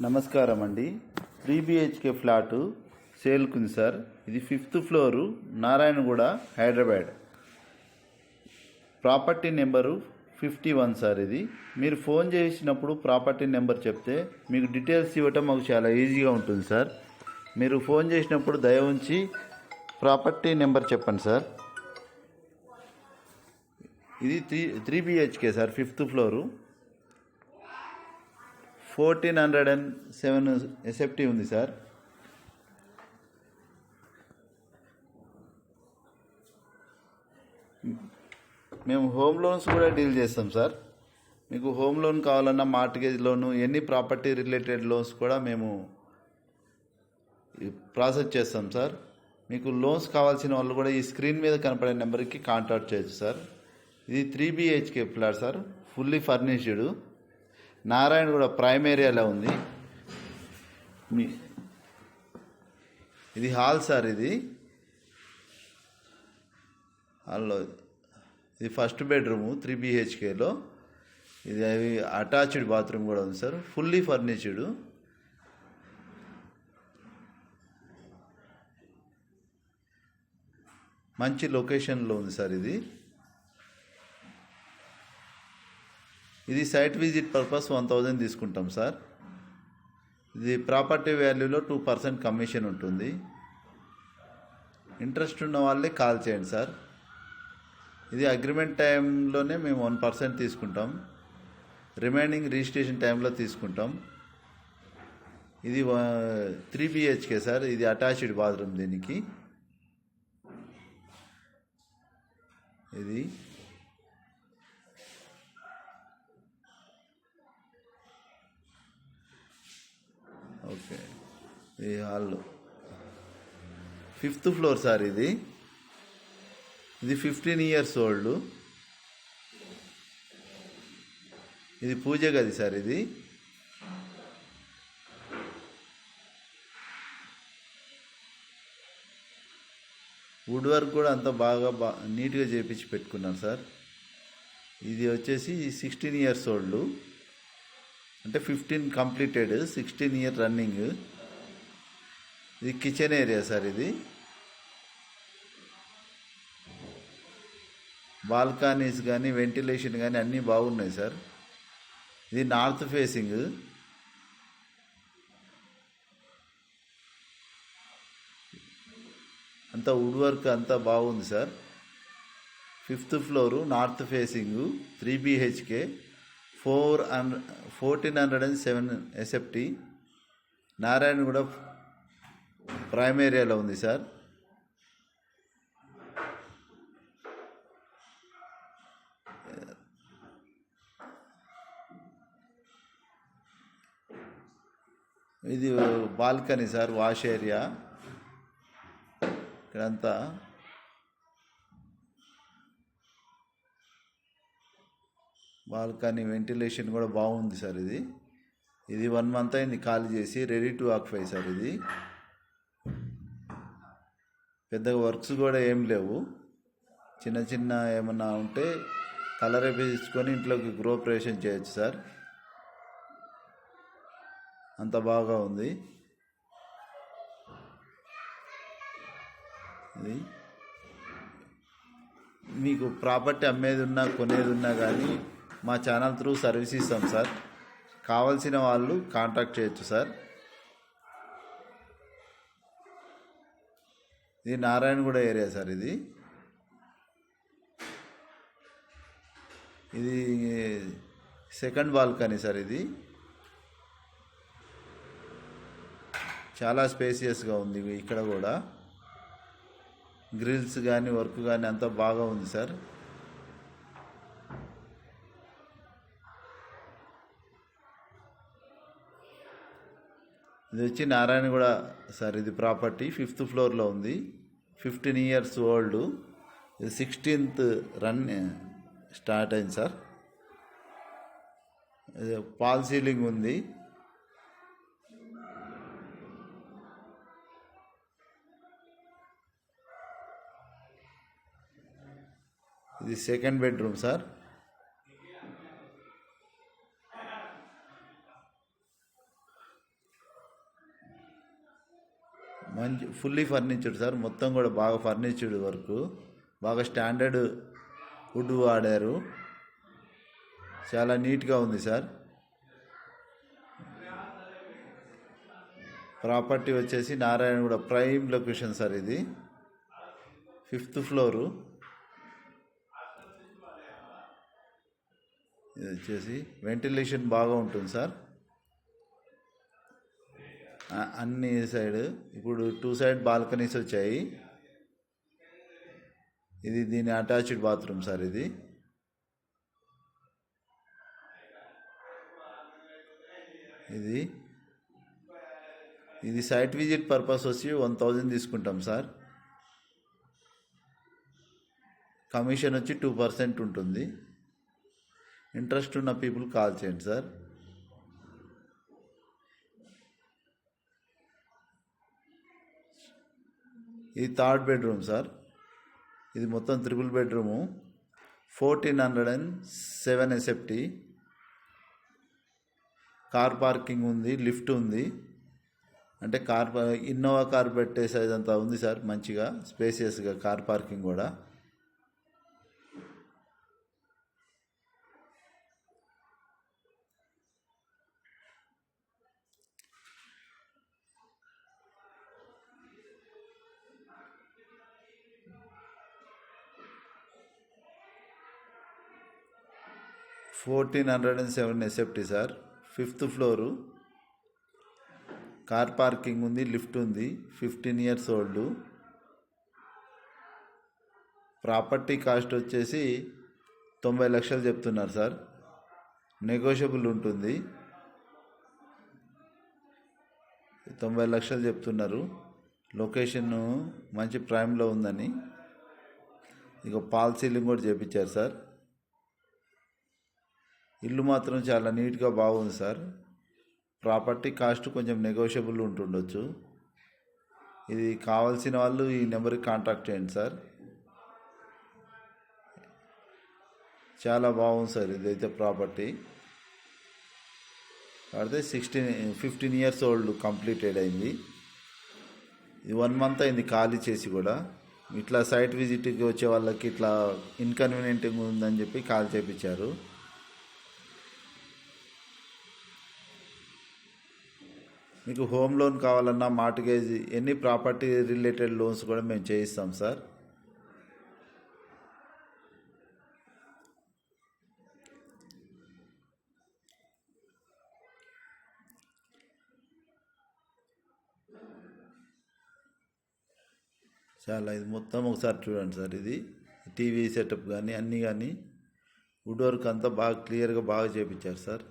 నమస్కారం అండి three BHK flat సేల్కుంది సార్. ఇది fifth floor Narayanguda Hyderabad. Property number fifty one sir ఇది. మీరు ఫోన్ చేసినప్పుడు ప్రాపర్టీ నెంబర్ చెప్తే మీకు డీటెయిల్స్ ఇవ్వటం మాకు చాలా ఈజీగా ఉంటుంది సార్. మీరు ఫోన్ చేసినప్పుడు దయ ఉంచి ప్రాపర్టీ నెంబర్ చెప్పండి సార్. ఇది three three BHK sir fifth floor. Fourteen hundred and seven SFT ఉంది సార్. మేము హోమ్ లోన్స్ కూడా డీల్ చేస్తాం సార్. మీకు హోమ్ లోన్ కావాలన్నా మార్టిగేజ్ లోను ఎన్ని ప్రాపర్టీ రిలేటెడ్ లోన్స్ కూడా మేము ప్రాసెస్ చేస్తాం సార్. మీకు లోన్స్ కావాల్సిన వాళ్ళు కూడా ఈ స్క్రీన్ మీద కనపడే నెంబర్కి కాంటాక్ట్ చేయొచ్చు సార్. ఇది three BHK flat sir fully furnished. Narayanguda prime ఏరియాలో ఉంది. మీ ఇది హాల్ సార్ ఇది. హాల్లో ఇది ఫస్ట్ బెడ్రూము త్రీ బిహెచ్కేలో. ఇది అవి అటాచ్డ్ బాత్రూమ్ కూడా ఉంది సార్. ఫుల్లీ ఫర్నిష్డ్ మంచి లొకేషన్లో ఉంది సార్ ఇది. ఇది site visit purpose one thousand తీసుకుంటాం సార్. ఇది ప్రాపర్టీ వాల్యూలో టూ పర్సెంట్ కమిషన్ ఉంటుంది. ఇంట్రెస్ట్ ఉన్న వాళ్ళే కాల్ చేయండి సార్. ఇది అగ్రిమెంట్ టైంలోనే మేము వన్ పర్సెంట్ తీసుకుంటాం. రిమైనింగ్ రిజిస్ట్రేషన్ టైంలో తీసుకుంటాం. ఇది త్రీ బిహెచ్కే సార్. ఇది అటాచ్డ్ బాత్రూమ్ దీనికి. ఇది ఈ హాల్లో? ఫిఫ్త్ ఫ్లోర్ సార్ ఇది. ఇది ఫిఫ్టీన్ ఇయర్స్ ఓల్డ్. ఇది పూజ గది సార్ ఇది. వుడ్ వర్క్ కూడా అంత బాగా బా నీట్గా చేపించి పెట్టుకున్నాను సార్. ఇది వచ్చేసి సిక్స్టీన్ ఇయర్స్ ఓల్డ్. అంటే fifteen completed sixteen year running. ఇది కిచెన్ ఏరియా సార్ ఇది. బాల్కనీస్ కానీ వెంటిలేషన్ కానీ అన్నీ బాగున్నాయి సార్ ఇది నార్త్ ఫేసింగ్ అంతా వుడ్ వర్క్ అంతా బాగుంది sir fifth floor north facing three BHK four hundred fourteen hundred and seven SFT Narayanguda prime ఏరియాలో ఉంది సార్. ఇది బాల్కనీ సార్ వాష్ ఏరియా. ఇక్కడంతా. బాల్కనీ వెంటిలేషన్ కూడా బాగుంది సార్ ఇది. ఇది వన్ మంత్ అయింది ఖాళీ చేసి రెడీ టు ఆక్యుపై సార్ ఇది. పెద్దగా వర్క్స్ కూడా ఏం లేవు. చిన్న చిన్న ఏమన్నా ఉంటే కలర్ వేపించుకొని ఇంట్లోకి గృహప్రవేశం చేయొచ్చు సార్. అంత బాగా ఉంది. ఇది. మీకు ప్రాపర్టీ అమ్మేది ఉన్నా కొనేది ఉన్నా కానీ మా ఛానల్ త్రూ సర్వీస్ ఇస్తాం సార్. కావాల్సిన వాళ్ళు కాంటాక్ట్ చేయొచ్చు సార్. ఇది నారాయణగూడ ఏరియా సార్ ఇది. ఇది సెకండ్ బాల్కనీ సార్ ఇది. చాలా స్పేసియస్గా ఉంది ఇక్కడ కూడా. గ్రిల్స్ కానీ వర్క్ కానీ అంతా బాగా ఉంది సార్. ఇది వచ్చి నారాయణగూడ సార్ ఇది ప్రాపర్టీ ఫిఫ్త్ ఫ్లోర్లో ఉంది. Fifteen years old. ఇది సిక్స్టీన్త్ రన్ స్టార్ట్ అయింది సార్. ఇది పాల్ సీలింగ్ ఉంది. ఇది సెకండ్ బెడ్రూమ్ సార్. మంచి ఫుల్లీ ఫర్నిచర్డ్ సార్. మొత్తం కూడా బాగా ఫర్నిచర్డ్ వర్క్. బాగా స్టాండర్డ్ వుడ్ వాడారు. చాలా నీట్గా ఉంది సార్. ప్రాపర్టీ వచ్చేసి నారాయణగూడ ప్రైమ్ లొకేషన్ సార్ ఇది. ఫిఫ్త్ ఫ్లోరు ఇది వచ్చేసి వెంటిలేషన్ బాగా ఉంటుంది సార్. అన్ని సైడ్. ఇప్పుడు టూ సైడ్ బాల్కనీస్ వచ్చాయి. ఇది దీని అటాచ్డ్ బాత్రూమ్ సార్ ఇది. ఇది. ఇది సైట్ విజిట్ పర్పస్ వచ్చి వన్ థౌజండ్ తీసుకుంటాం సార్. కమిషన్ వచ్చి టూ పర్సెంట్ ఉంటుంది. ఇంట్రెస్ట్ ఉన్న పీపుల్ కాల్ చేయండి సార్. ఇది థర్డ్ బెడ్రూమ్ సార్. ఇది మొత్తం triple bedroom. Fourteen hundred and seven SFT. Car parking ఉంది లిఫ్ట్ ఉంది. అంటే కార్ ఇన్నోవా కార్ పెట్టే సైజ్ అంతా ఉంది సార్ మంచిగా స్పేసియస్గా కార్ పార్కింగ్ కూడా. Fourteen hundred and seven SFT sir. Fifth floor. Car parking ఉంది లిఫ్ట్ ఉంది fifteen years old. Property cost వచ్చేసి తొంభై లక్షలు చెప్తున్నారు సార్. నెగోషియబుల్ ఉంటుంది. తొంభై లక్షలు చెప్తున్నారు. లొకేషన్ మంచి ప్రైమ్లో ఉందని. ఇక పాల్ సీలింగ్ కూడా చేపించారు సార్. ఇల్లు మాత్రం చాలా నీట్గా బాగుంది సార్. ప్రాపర్టీ కాస్ట్ కొంచెం నెగోషియబుల్ ఉంటుండొచ్చు. ఇది కావాల్సిన వాళ్ళు ఈ నెంబర్కి కాంటాక్ట్ చేయండి సార్. చాలా బాగుంది సార్ ఇదైతే ప్రాపర్టీ. అడితే sixteen fifteen years old completed అయింది. ఇది వన్ మంత్ అయింది ఖాళీ చేసి కూడా. ఇట్లా సైట్ విజిట్కి వచ్చే వాళ్ళకి ఇట్లా ఇన్కన్వీనియంట్గా ఉందని చెప్పి కాల్ చేయించారు మీకు హోమ్ లోన్ కావాలన్నా మార్టిగేజ్ ఎన్ని ప్రాపర్టీ రిలేటెడ్ లోన్స్ కూడా మేము చేయిస్తాం సార్. చాలా ఇది మొత్తం ఒకసారి చూడండి సార్ ఇది. టీవీ సెటప్ కానీ అన్నీ కానీ వుడ్ వర్క్ అంతా బాగా క్లియర్గా బాగా చేపించారు సార్.